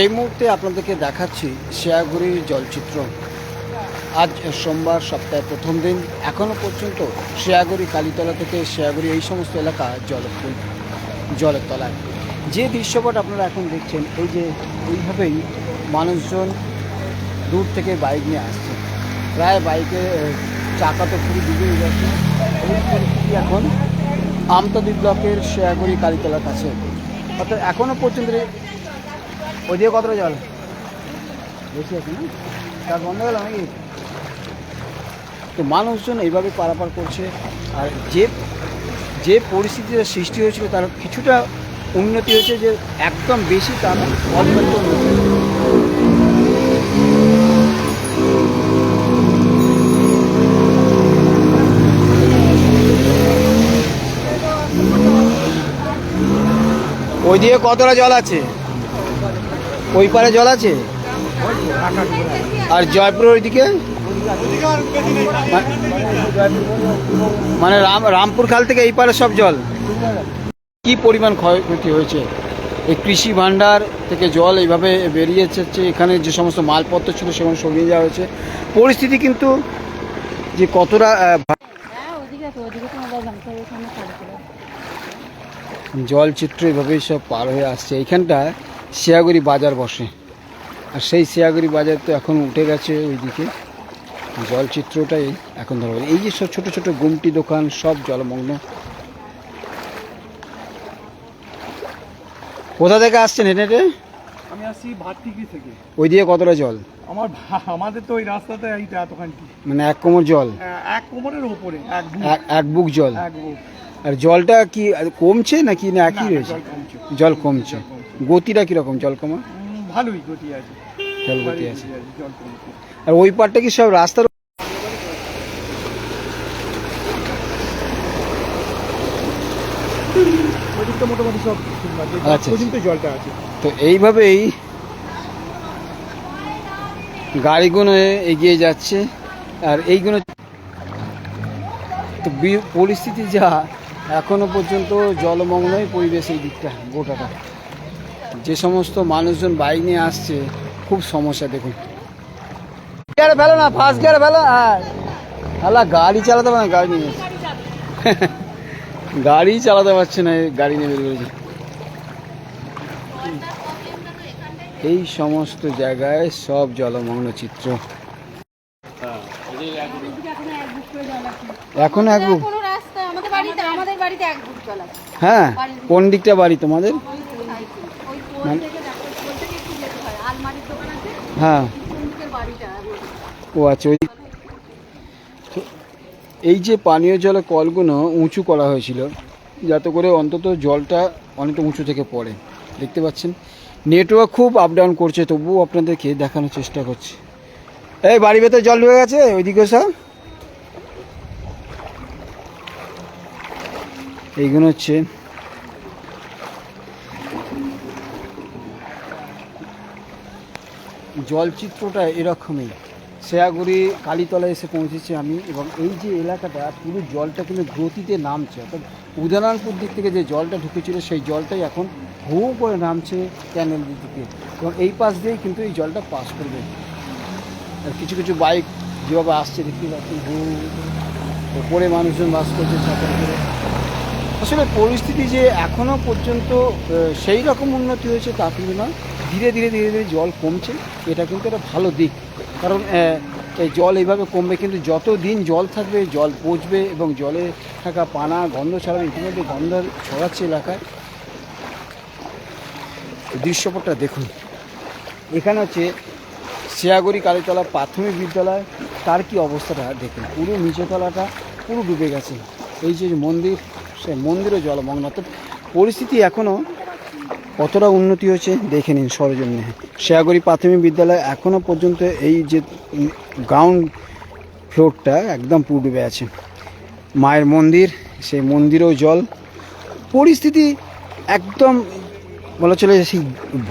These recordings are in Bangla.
এই মুহূর্তে আপনাদেরকে দেখাচ্ছি শেয়াগুড়ির জলচিত্র আজ সোমবার সপ্তাহের প্রথম দিন। এখনও পর্যন্ত শেয়াগুড়ি কালীতলা থেকে শেয়াগুড়ি এই সমস্ত এলাকা জল জলের তলায় যে দৃশ্যপট আপনারা এখন দেখছেন, এই যে এইভাবেই মানুষজন দূর থেকে বাইক নিয়ে আসছে। প্রায় বাইকে চাকা তো খুবই ডুবেই গেছে এখন আমতদি ব্লকের শেয়াগুড়ি কালীতলার কাছে। অর্থাৎ এখনও পর্যন্ত ওইদিকে কতটা জল? বেশি আছে না? তার বন্ধ গেল নাকি? তো মানুষজন এইভাবে পারাপার করছে, আর যে যে পরিস্থিতিটা সৃষ্টি হয়েছিল তার কিছুটা উন্নতি হয়েছে যে একদম বেশি তা না অল্প হয়েছে। ওইদিকে কতটা জল আছে? ওই পারে জল আছে? আর জয়পুর ওইদিকে? মানে রাম, রামপুর খাল থেকে এই পারে সব জল। কি পরিমাণ ক্ষয়ক্ষতি হয়েছে? এই কৃষি ভাণ্ডার থেকে জল এইভাবে বেরিয়ে যাচ্ছে এখানে যে সমস্ত মালপত্র ছিল সেগুলো সরিয়ে যাওয়া হয়েছে। পরিস্থিতি কিন্তু যে কতটা কাজ জলচিত্র এভাবেই সব পার হয়ে আসছে। এইখানটায় শিয়াগুড়ি বাজার বসে। আর সেই শিয়াগুড়ি বাজার তো এখন উঠে গেছে ওইদিকে। জলচিত্রটাই এখন ধরো এই যে সব ছোটো ছোটো গুমটি দোকান সব জলমগ্ন। কোথা থেকে আসছেন হেঁটে হেঁটে? আমি আসছি ভাতটিকি থেকে। ওইদিকে কতটা জল? আমার ভা- আমাদের তো ওই রাস্তাতে এইটা এতখানটি মানে এক কোমর জল? এক কোমরের ওপরে এক বুক, এক- এক বুক জল? এক বুক। আর জলটা কি কমছে নাকি না একই না, রয়েছে? জল কমছে। জল কমছে। গতিটা কীরকম জল কমা ভালোই গতি আছে। জল গতি আছে। আর ওই পারটা কি সব রাস্তার মোটামুটি সব আচ্ছা। জলটা আছে। তো এইভাবেই গাড়িগুলো এগিয়ে যাচ্ছে আর এইগুলো তো পরিস্থিতি যা এখনও পর্যন্ত জলমগ্নই পরিবেশ এই দিকটা গোটাটা। যে সমস্ত মানুষজন বাইক নিয়ে আসছে খুব সমস্যা দেখুন। গিয়ারে ফেলো না ফার্স্ট গিয়ারে ফেলো হ্যাঁ। আলা গাড়ি চালাতে পারে না গাড়ি নিয়ে। গাড়ি চালাতে পারছে না এই গাড়ি নিয়ে বেরিয়ে পড়েছে। এই সমস্ত জায়গায় সব জলমগ্ন চিত্র। এখন এক বুক। কোনো রাস্তা আমাদের বাড়িতে আমাদের বাড়িতে এক বুক জল আছে। হ্যাঁ কোন দিকটা বাড়ি তোমাদের ওই পোল মানে- থেকে দেখো পোল থেকে একটু যেতে হয়। আছে হ্যাঁ। ও আচ্ছা ওই এই যে পানীয় জলের কলগুলো উঁচু করা হয়েছিল যাতে করে অন্তত জলটা অনেকটা উঁচু থেকে পড়ে। দেখতে পাচ্ছেন? নেটওয়ার্ক খুব আপ ডাউন করছে তবুও আপনাদেরকে দেখানোর চেষ্টা করছি। এই বাড়ি ভেতর জল ঢুকে গেছে? ওইদিকে সব এইগুলো হচ্ছে জলচিত্রটা এরকমই। শেয়াগুড়ি কালীতলায় এসে পৌঁছেছি আমি এবং এই যে এলাকাটা, পুরো জলটা কিন্তু গতিতে নামছে। অর্থাৎ উদাহরণপুর দিক থেকে যে জলটা ঢুকেছিল, সেই জলটাই এখন হু করে নামছে ক্যানেল দিকে এবং এই পাশ দিয়েই কিন্তু এই জলটা পাস করবে। আর কিছু কিছু বাইক যেভাবে আসছে দেখতে পাচ্ছেন হু ওপরে মানুষজন বাস করছে ছাতার করে আসলে পরিস্থিতি যে এখনও পর্যন্ত সেই রকম উন্নতি হয়েছে তা কিন্তু না ধীরে ধীরে ধীরে ধীরে জল কমছে। এটা কিন্তু একটা ভালো দিক। কারণ এই জল এইভাবে কমবে, কিন্তু যত দিন জল থাকবে, জল পচবে এবং জলে থাকা পানা, গন্ধ ছড়াবে ইতিমধ্যে গন্ধ ছড়াচ্ছে এলাকায়। দৃশ্যপটটা দেখুন। এখানে হচ্ছে শিয়াগুড়ি কালীতলা প্রাথমিক বিদ্যালয়। তার কি অবস্থাটা দেখুন। পুরো নিচেতলাটা পুরো ডুবে গেছে। এই যে মন্দির সে মন্দিরও জলমগ্ন। পরিস্থিতি এখনও কতটা উন্নতি হয়েছে দেখে নিন সরজমিনে। শিয়াগুড়ি প্রাথমিক বিদ্যালয় এখনও পর্যন্ত এই যে গ্রাউন্ড ফ্লোরটা একদম পুরো ডুবে আছে। মায়ের মন্দির, সেই মন্দিরেও জল। পরিস্থিতি একদম বলা চলে সেই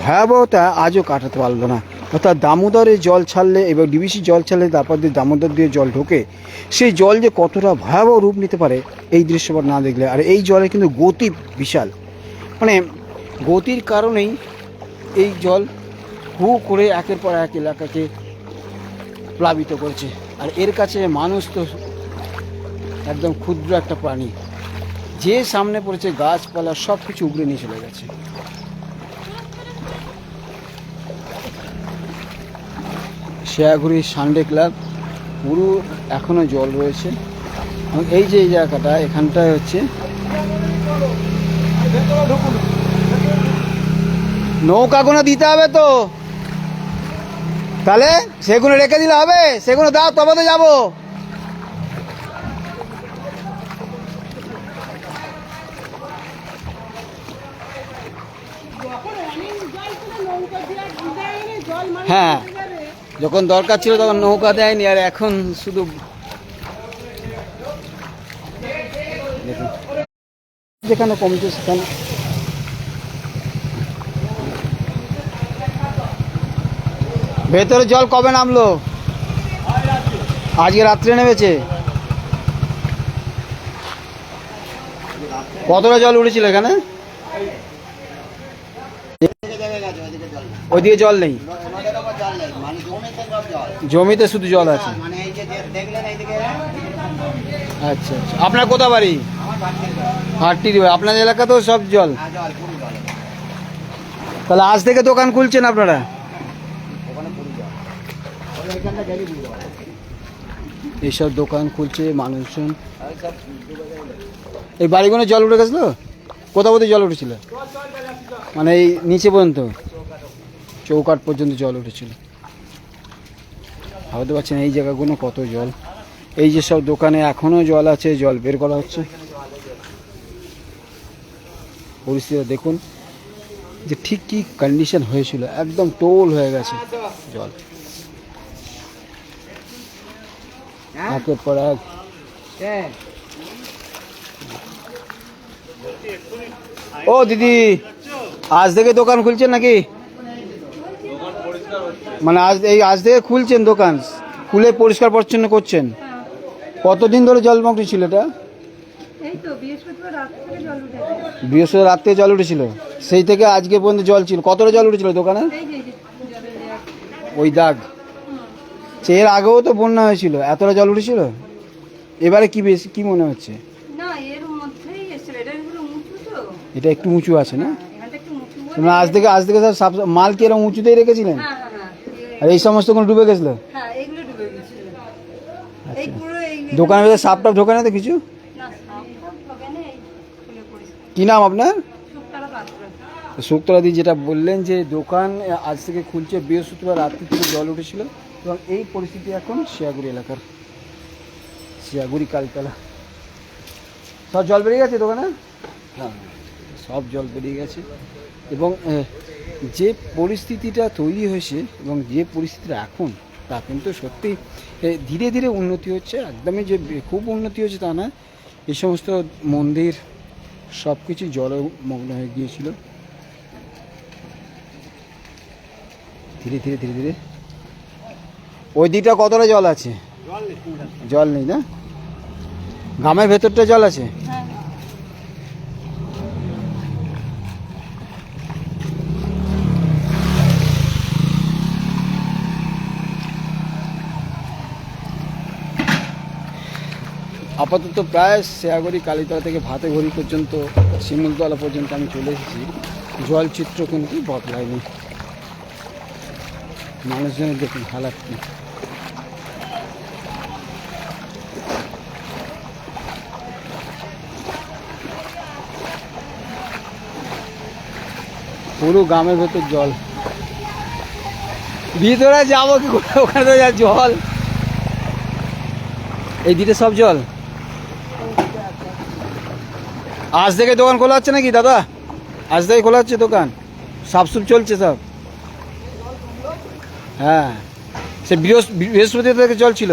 ভয়াবহতা আজও কাটাতে পারল না। অর্থাৎ দামোদরে জল ছাড়লে এবার ডিবিসি জল ছাড়লে তারপর দিয়ে দামোদর দিয়ে জল ঢোকে। সেই জল যে কতটা ভয়াবহ রূপ নিতে পারে এই দৃশ্যপট না দেখলে, আর এই জলে কিন্তু গতি বিশাল। মানে গতির কারণেই এই জল হু করে একের পর এক এলাকাকে প্লাবিত করেছে। আর এর কাছে মানুষ তো একদম ক্ষুদ্র একটা প্রাণী। যে সামনে পড়েছে গাছপালা সব কিছু উগড়ে নিয়ে চলে গেছে। শেয়াগুড়ি সানডে ক্লাব, পুরো এখনও জল রয়েছে। এই যে এই জায়গাটা, এখানটায় হচ্ছে নৌকাগুলো দিতে হবে তো। তাহলে সেগুলো রেখে দিলে হবে, সেগুলো দাও, তবে তো যাব। হ্যাঁ যখন দরকার ছিল তখন নৌকা দেয়নি, আর এখন শুধু যেখানে কমছে সেখানে। ভেতরে জল কবে নামলো? আজকে রাত্রে নেমেছে। কতটা জল উঠেছিল এখানে? ওইদিকে জল নেই। জমিতে শুধু জল আছে। আচ্ছা আচ্ছা। আপনার কোথা বাড়ি? হাটটি আপনার এলাকাতেও সব জল। তাহলে আজ থেকে দোকান খুলছেন আপনারা? এইসব দোকান খুলছে, মানুষজন। এই বাড়িগুলো জল উঠে গেছিল? কোথা কোথায় জল উঠেছিল? মানে এই নিচে পর্যন্ত? চৌকাট পর্যন্ত জল উঠেছিল। ভাবতে পারছেন এই জায়গাগুলো কত জল। এই যে সব দোকানে এখনও জল আছে, জল বের করা হচ্ছে। পরিস্থিতি দেখুন যে ঠিক কি কন্ডিশন হয়েছিল। একদম টোল হয়ে গেছে জল। একের পর এক ও দিদি আজ থেকে দোকান খুলছেন নাকি? মানে আজ এই আজ থেকে খুলছেন দোকান খুলে পরিষ্কার পরিচ্ছন্ন করছেন। কতদিন ধরে জলমগ্ন ছিল এটা? বৃহস্পতিবার রাত থেকে জল উঠেছিল? সেই থেকে আজকে পর্যন্ত জল ছিল। কতটা জল উঠেছিল দোকানে। ওই দাগ। সে এর আগেও তো বন্যা হয়েছিল এতটা জল উঠেছিল? এবারে কি বেশি কি মনে হচ্ছে? না এর মধ্যেই এসেছিল এটা এগুলো উঁচু তো। এটা একটু উঁচু আছে না? বলে- তোমরা আজ থেকে আজ থেকে সাব- মাল কি এরকম উঁচুতেই রেখেছিলেন? হ্যাঁ হ্যাঁ হ্যাঁ আর এই সমস্ত কোনো ডুবে গেছিল? হ্যাঁ এই দোকানের ভেতরে সাপ টাপ ঢোকে না তো কিছু? কি নাম আপনার? শুকতালা শুক্তলাদি যেটা বললেন যে দোকান আজ থেকে খুলছে বৃহস্পতিবার রাত্রি থেকে জল উঠেছিল। এবং এই পরিস্থিতি এখন শিয়াগুড়ি এলাকার। শিয়াগুড়ি, কালতলা। সব জল বেরিয়ে গেছে দোকানে? হ্যাঁ সব জল বেরিয়ে গেছে। এবং যে পরিস্থিতিটা তৈরি হয়েছে এবং যে পরিস্থিতিটা এখন, তা কিন্তু সত্যি ধীরে ধীরে উন্নতি হচ্ছে। একদমই যে খুব উন্নতি হচ্ছে তা না এই সমস্ত মন্দির, সব কিছু জলমগ্ন হয়ে গিয়েছিল। ধীরে ধীরে ধীরে ধীরে ওই দিকটা কতটা জল আছে? জল নেই না? গ্রামের ভেতরটা জল আছে? আপাতত প্রায় শেয়াগড়ি কালীতলা থেকে ভাতেঘড়ি পর্যন্ত, শিমুলতলা পর্যন্ত আমি চলে এসেছি। জল চিত্র কিন্তু বদলায়নি। মানুষজনের দেখুন হালাত কি। পুরো গ্রামের ভেতর জল। ভিতরে যাব কি করে? ওখানে তো যা জল। এই দিকে সব জল। আজ থেকে দোকান খোলা হচ্ছে নাকি দাদা? আজ থেকে খোলা হচ্ছে দোকান। সাফসুপ চলছে সব। হ্যাঁ। সে বৃহস্প- বৃহস্পতিবার থেকে জল ছিল।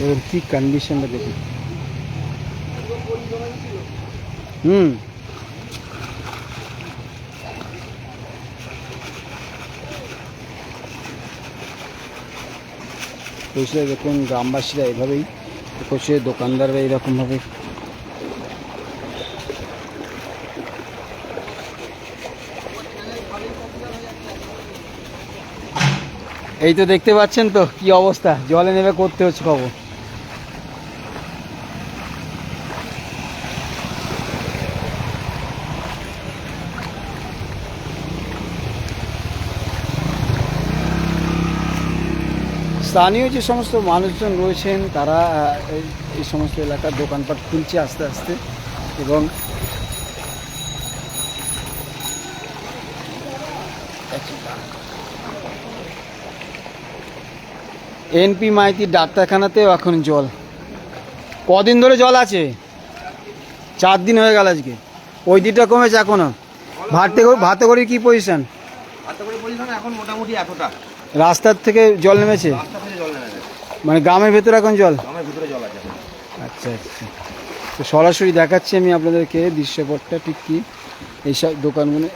এবার কি কন্ডিশনটা দেখুন। হুম। পরিষ্কার দেখুন, গ্রামবাসীরা এভাবেই বসে দোকানদাররা এইরকমভাবে এই তো দেখতে পাচ্ছেন তো, কি অবস্থা? জলে নেমে করতে হচ্ছে খবর। স্থানীয় যে সমস্ত মানুষজন রয়েছেন, তারা এই- সমস্ত এলাকার দোকানপাট খুলছে আস্তে আস্তে এবং এনপি মাইতির ডাক্তারখানাতেও এখন জল। কদিন ধরে জল আছে? চার দিন হয়ে গেল আজকে। ওই দিকটা কমেছে এখনও। ভাতে ভাতে করে কি পজিশন এখন মোটামুটি এতটা। রাস্তার থেকে জল নেমেছে? মানে গ্রামের ভেতরে এখন জল? আচ্ছা আচ্ছা। তো সরাসরি দেখাচ্ছি আমি আপনাদেরকে দৃশ্যপটটা ঠিক কি? এইসব দোকানগুলো।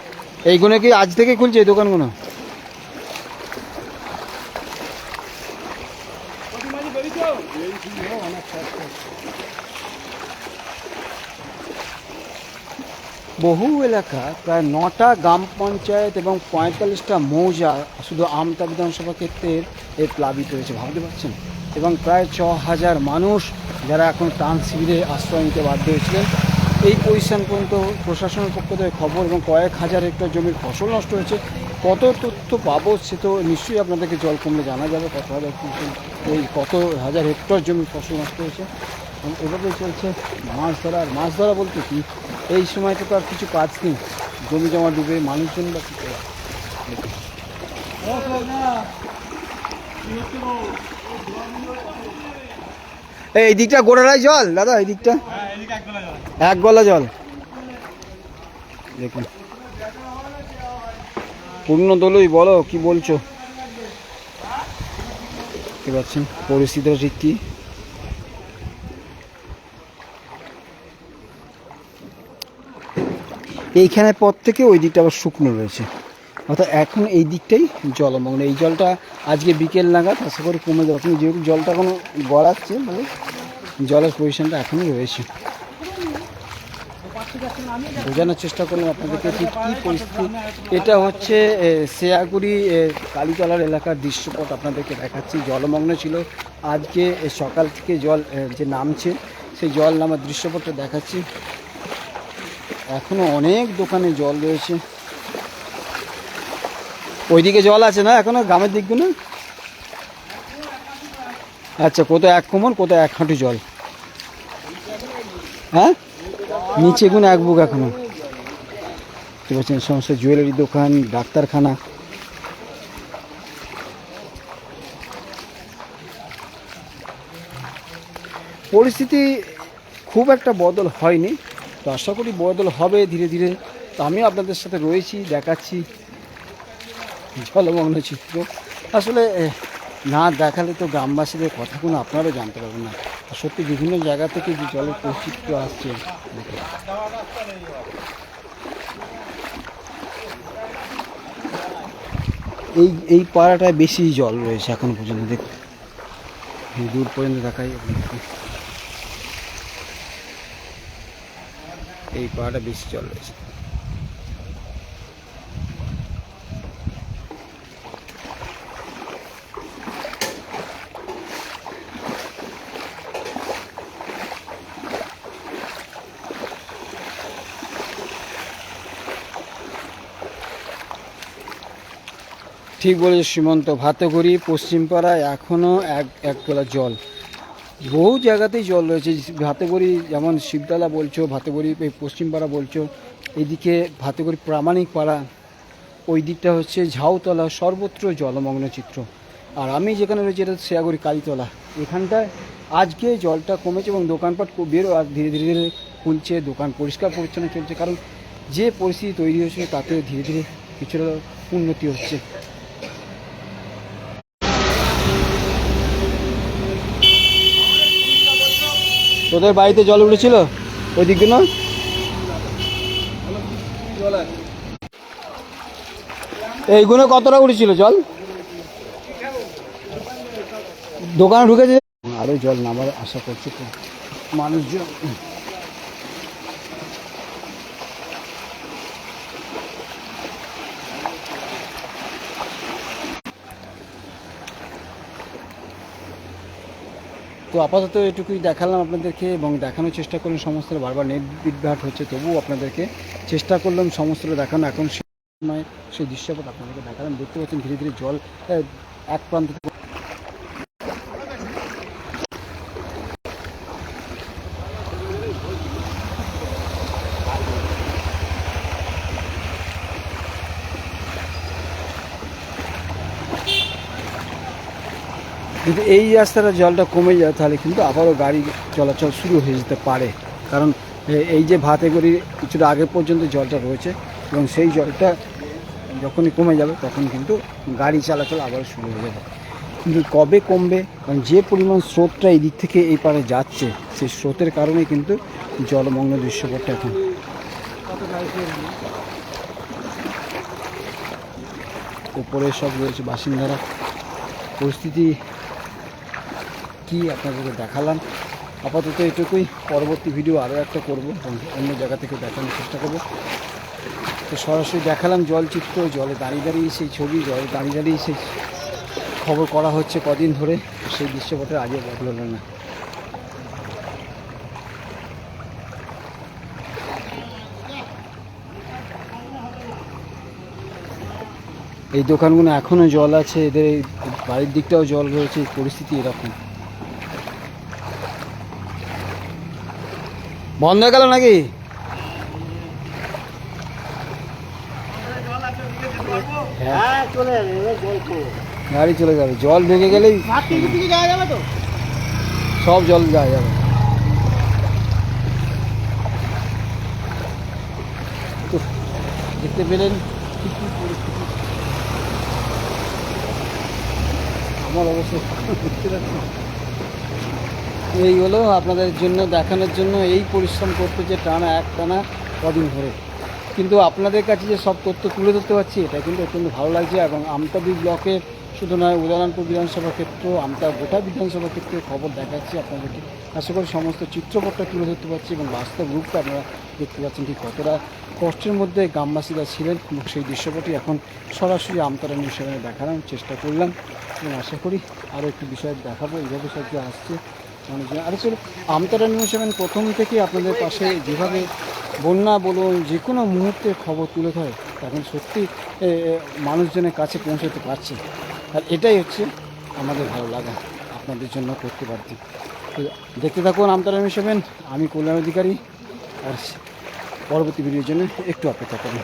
এইগুলো কি আজ থেকে খুলছে এই দোকানগুলো? বহু এলাকা, প্রায় নটা গ্রাম পঞ্চায়েত এবং পঁয়তাল্লিশটা মৌজা শুধু আমতা বিধানসভা ক্ষেত্রের এ প্লাবিত হয়েছে ভাবতে পারছেন? এবং প্রায় ছ হাজার মানুষ যারা এখন ত্রাণ শিবিরে আশ্রয় নিতে বাধ্য হয়েছিলেন, এই পজিশন পর্যন্ত প্রশাসনের পক্ষ থেকে খবর এবং কয়েক হাজার হেক্টর জমির ফসল নষ্ট হয়েছে। কত তথ্য পাবো সে তো নিশ্চয়ই আপনাদেরকে জল কমলে জানা যাবে কত হাজার কত হাজার হেক্টর জমির ফসল নষ্ট হয়েছে। এবং এভাবেই চলছে। মাছ ধরা আর মাছ ধরা বলতে কি? এই সময়টা তো আর কিছু কাজ নেই। জমি জমা ডুবে মানুষজন বা কি? এই দিকটা গোড়ারাই জল? দাদা, এই দিকটা? এক গলা জল। দেখুন। পূর্ণ দলই বলো, কি বলছো? দেখতে পাচ্ছেন ঠিক কি এইখানে পর থেকে ওই দিকটা আবার শুকনো রয়েছে। অর্থাৎ এখন এই দিকটাই জলমগ্ন এই জলটা আজকে বিকেল নাগাদ, আশা করি কমে যাবে। কিন্তু যেহেতু জলটা এখনও গড়াচ্ছে মানে জলের পজিশনটা এখনই রয়েছে। বোঝানোর চেষ্টা করলাম আপনাদেরকে ঠিক কী পরিস্থিতি। এটা হচ্ছে শেয়াগুড়ি কালীতলার এলাকার দৃশ্যপট আপনাদেরকে দেখাচ্ছি। জলমগ্ন ছিল। আজকে সকাল থেকে জল যে নামছে, সেই জল নামার দৃশ্যপটটা দেখাচ্ছি। এখনও অনেক দোকানে জল রয়েছে। ওইদিকে জল আছে না এখনও গ্রামের দিকগুলো আচ্ছা কোথাও এক কোমর, কোথাও এক হাঁটু জল। হ্যাঁ? নিচে গুণ এক বুক এখনও। সমস্ত জুয়েলারি দোকান, ডাক্তারখানা। পরিস্থিতি খুব একটা বদল হয়নি। তো আশা করি বদল হবে ধীরে ধীরে। তো আমিও আপনাদের সাথে রয়েছি, দেখাচ্ছি। জলমগ্ন চিত্র আসলে না দেখালে তো গ্রামবাসীদের কথাগুলো আপনারাও জানতে পারবেন না। আর সত্যি বিভিন্ন জায়গা থেকে যে জলের পরিচিত্র আসছে এই এই পাড়াটায় বেশি জল রয়েছে এখন পর্যন্ত, দেখুন। দূর পর্যন্ত দেখাই। আপনাদেরকে। এই পাড়াটা বেশি জল রয়েছে। ঠিক বলেছে, সীমন্ত। ভাতগড়ি পশ্চিমপাড়ায় এখনও এক এক গলা জল। বহু জায়গাতেই জল রয়েছে। ভাতেগড়ি যেমন শিবতলা বলছো, ভাতেগড়ি পশ্চিমপাড়া বলছো, এদিকে ভাতেগড়ি প্রামাণিক পাড়া ওই দিকটা হচ্ছে ঝাউতলা সর্বত্র জলমগ্ন চিত্র। আর আমি যেখানে রয়েছি এটা শেয়াগড়ি কালীতলা। এখানটায় আজকে জলটা কমেছে এবং দোকানপাট বেরো আর ধীরে ধীরে ধীরে খুলছে, দোকান পরিষ্কার পরিচ্ছন্ন চলছে। কারণ যে পরিস্থিতি তৈরি হয়েছে তাতে ধীরে ধীরে কিছুটা উন্নতি হচ্ছে। তোদের বাড়িতে জল উঠেছিল? ওই দিকগুলো এইগুলো কতটা উঠেছিল জল? দোকানে ঢুকেছে? আরও জল নামার আশা করছি মানুষজন তো আপাতত এটুকুই দেখালাম আপনাদেরকে এবং দেখানোর চেষ্টা করলাম সমস্ত বারবার নেট বিভ্রাট হচ্ছে, তবুও আপনাদেরকে চেষ্টা করলাম সমস্ত দেখানো। এখন সময় সেই দৃশ্যপট আপনাদেরকে দেখালাম। দেখতে পাচ্ছেন ধীরে ধীরে জল এক প্রান্ত যদি এই রাস্তাটা জলটা কমে যায়, তাহলে কিন্তু আবারও গাড়ি চলাচল শুরু হয়ে যেতে পারে। কারণ এই যে ভাতে করি কিছুটা আগে পর্যন্ত জলটা রয়েছে এবং সেই জলটা যখনই কমে যাবে, তখন কিন্তু গাড়ি চলাচল আবার শুরু হয়ে যাবে। কিন্তু কবে কমবে, কারণ যে পরিমাণ স্রোতটা এই দিক থেকে এই পারে যাচ্ছে, সেই স্রোতের কারণে কিন্তু জলমগ্ন দৃশ্যপটটা এখন। উপরে সব রয়েছে বাসিন্দারা। পরিস্থিতি কি আপনাদেরকে দেখালাম। আপাতত এটুকুই। পরবর্তী ভিডিও আরও একটা করব অন্য জায়গা থেকে দেখানোর চেষ্টা করব। তো সরাসরি দেখালাম জলচিত্র, জলে দাঁড়িয়ে দাঁড়িয়ে সেই ছবি, জলে দাঁড়িয়ে দাঁড়িয়ে সেই খবর করা হচ্ছে কদিন ধরে। সেই দৃশ্যপটের আগে বদলালো না। এই দোকানগুলো এখনও জল আছে। এদের বাড়ির দিকটাও জল রয়েছে। পরিস্থিতি এরকম। বন্ধ হয়ে গেল নাকি? হ্যাঁ গাড়ি চলে যাবে জল ঢুকে গেলেই সব জল যাওয়া যাবে। দেখতে পেলেন আমার পারছি এই হলো আপনাদের জন্য, দেখানোর জন্য এই পরিশ্রম করতে যে টানা এক টানা কদিন ধরে। কিন্তু আপনাদের কাছে যে সব তথ্য তুলে ধরতে পারছি, এটা কিন্তু অত্যন্ত ভালো লাগছে এবং আমতাবি ব্লকে শুধু নয় উদয়নারায়ণপুর বিধানসভা ক্ষেত্র, আমতা গোটা বিধানসভা ক্ষেত্রে খবর দেখাচ্ছি আপনাদেরকে। আশা করি সমস্ত চিত্রপটটা তুলে ধরতে পারছি এবং বাস্তব রূপটা আপনারা দেখতে পাচ্ছেন ঠিক কতটা কষ্টের মধ্যে গ্রামবাসীরা ছিলেন সেই দৃশ্যপটি এখন সরাসরি আমতারা নিউজ দেখানোর চেষ্টা করলাম। এবং আশা করি আরও একটি বিষয় দেখাবো। এইভাবে সব আসছে মানুষজন আর চলো আমতারা নিউজ চ্যানেল প্রথম থেকে আপনাদের পাশে যেভাবে বন্যা বলুন, যে কোনো মুহূর্তের খবর তুলে ধরে, তখন সত্যি মানুষজনের কাছে পৌঁছতে পারছে। আর এটাই হচ্ছে আমাদের ভালো লাগা, আপনাদের জন্য করতে পারছি দেখতে থাকুন আমতারা নিউজ চ্যানেল আমি কল্যাণ অধিকারী, আর পরবর্তী ভিডিওর জন্য একটু অপেক্ষা করুন।